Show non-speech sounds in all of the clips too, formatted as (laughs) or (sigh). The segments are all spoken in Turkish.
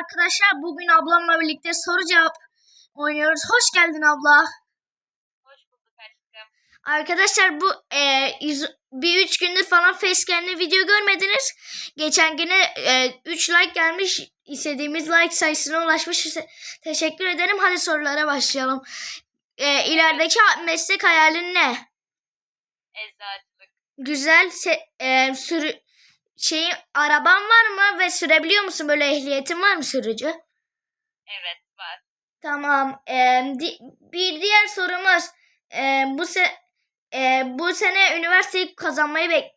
arkadaşlar. Bugün ablamla birlikte soru cevap oynuyoruz. Hoş geldin abla. Hoş bulduk aşkım. Arkadaşlar bu e, yüz- bir üç gündür falan facecam'le video görmediniz. Geçen güne 3 like gelmiş. İstediğimiz like sayısına ulaşmış. Teşekkür ederim. Hadi sorulara başlayalım. E, ilerideki meslek hayalin ne? Eczacılık. Güzel. Se- e, sürü şeyin araban var mı ve sürebiliyor musun? Böyle ehliyetin var mı sürücü? Evet var. Tamam. Ee, di- bir diğer sorumuz ee, bu se ee, bu sene üniversiteyi kazanmayı bek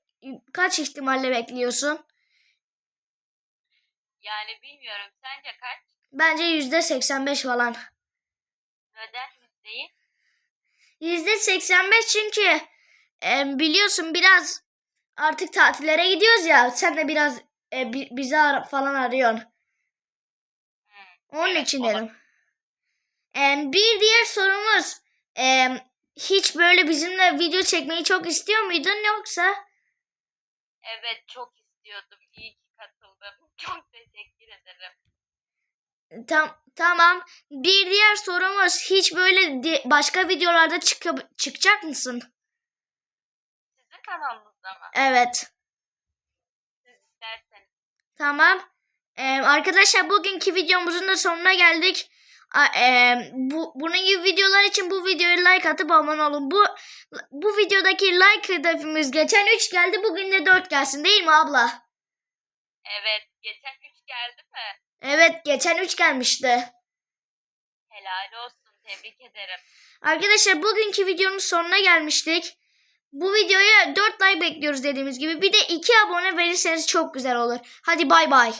kaç ihtimalle bekliyorsun? Yani bilmiyorum. Sence kaç? Bence yüzde 85 falan. Neden yüzdeyi? Yüzde 85 çünkü ee, biliyorsun biraz artık tatillere gidiyoruz ya. Sen de biraz ee, bi- bizi ara- falan arıyorsun. Onun Evet, için olur. dedim. Ee, bir diğer sorumuz ee, hiç böyle bizimle video çekmeyi çok istiyor muydun yoksa? Evet çok istiyordum. İyi ki katıldım. (laughs) Çok teşekkür ederim. Tam, tamam. Bir diğer sorumuz hiç böyle başka videolarda çıkıp çıkacak mısın? Sizin kanalınızda Evet. Tamam. Ee, arkadaşlar bugünkü videomuzun da sonuna geldik. A- e, bu bunun gibi videolar için bu videoya like atıp abone olun. Bu bu videodaki like hedefimiz geçen 3 geldi. Bugün de 4 gelsin değil mi abla? Evet. Geçen üç geldi mi? Evet geçen 3 gelmişti. Helal olsun. Tebrik ederim. Arkadaşlar bugünkü videonun sonuna gelmiştik. Bu videoya 4 like bekliyoruz dediğimiz gibi. Bir de 2 abone verirseniz çok güzel olur. Hadi bay bay.